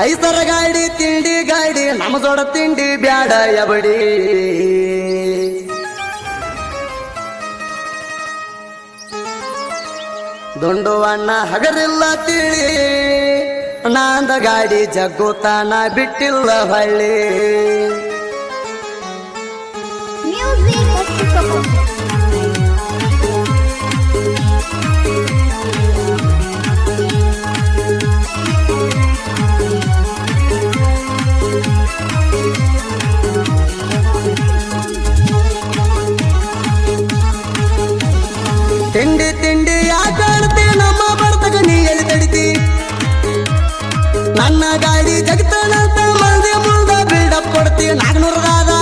ಐಸರ ಗಾಡಿ, ತಿಂಡಿ ಗಾಡಿ ನಮ್ಮ ಜೋಡ ತಿಂಡಿ ಬ್ಯಾಡ ಎಬಡಿ. ದೊಂಡು ಹಗರಿಲ್ಲ ತಿಳಿ, ನಾಂದ ಗಾಡಿ ಜಗ್ಗುತ್ತಾನ ಬಿಟ್ಟಿಲ್ಲ ಹಳ್ಳಿ. ತಿಂಡಿ ತಿಂಡಿ ಯಾಕೆ ನಮ್ಮ ಬರ್ತಕ ನೀ ಎಲ್ಲಿ ತಡಿತಿ? ನನ್ನ ಗಾಡಿ ಜಗತ್ತನಂತ ಮಂದಿ ಮುಂದ ಬಿಲ್ಡಪ್ ಕೊಡ್ತಿ. ನಾಗ್ನೂರದಾದ,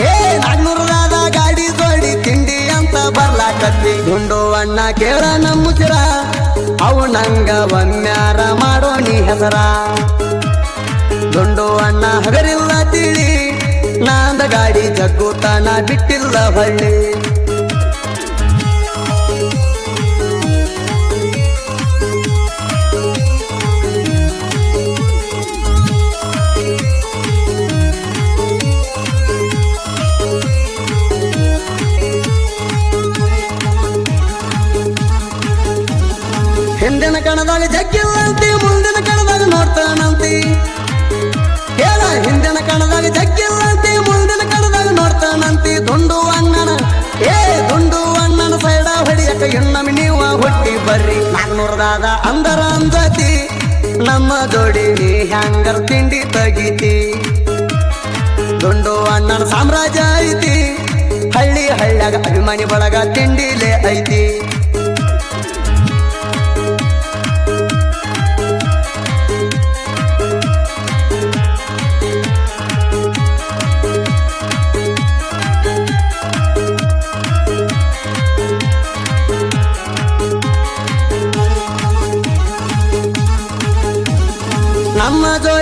ಏ, ನಾಗ್ನೂರದಾದ ಗಾಡಿ ಜೋಡಿ ತಿಂಡಿ ಅಂತ ಬರ್ಲಾಕತ್ತಿ. ಗುಂಡು ಅಣ್ಣ ಕೇಳ ನಮ್ಮ ಚಿರ ಅವು ನಂಗ ಒಮ್ಮ್ಯಾರ ಮಾಡೋ ನೀ ಹೆಸರ. ಗುಂಡು ಅಣ್ಣ ಹಗರಿಲ್ಲ ತಿಳಿ, ನಾಂದ ಗಾಡಿ ಜಗ್ಗುತ್ತಾನ ಬಿಟ್ಟಿಲ್ಲ ಹಳ್ಳಿ. ಹಿಂದಿನ ಕಣದಾಗ ಜಗ್ಗಿಲ್ಲಂತಿ, ಮುಂದಿನ ಕಣದಾಗ ನೋಡ್ತಾನಂತಿ. ಹೇಳ, ಹಿಂದಿನ ಕಣದಾಗ ಜಗ್ಗಿಲ್ಲಂತಿ, ಮುಂದಿನ ಕಣದಾಗ ನೋಡ್ತಾನಂತಿ. ದುಂಡು ಅಣ್ಣನ, ಏ, ದುಂಡು ಅಣ್ಣನ ಸೈಡ ಹೊಡಿಯಕ ಹೆಣ್ಣಮಿ ನೀವು ಹುಟ್ಟಿ ಬರ್ರಿ. ನಾಗ್ನೂರದಾದ ಅಂದರ ಅಂದತಿ ನಮ್ಮ ಜೋಡಿ ನೀ ಹ್ಯಾಂಗರ್ ತಿಂಡಿ ತಗಿತಿ. ದುಂಡು ಅಣ್ಣನ ಸಾಮ್ರಾಜ್ಯ ಐತಿ, ಹಳ್ಳಿ ಹಳ್ಳ್ಯಾಗ ಅಭಿಮಾನಿ ಬಳಗ ತಿಂಡಿಲೆ ಐತಿ. সমাজ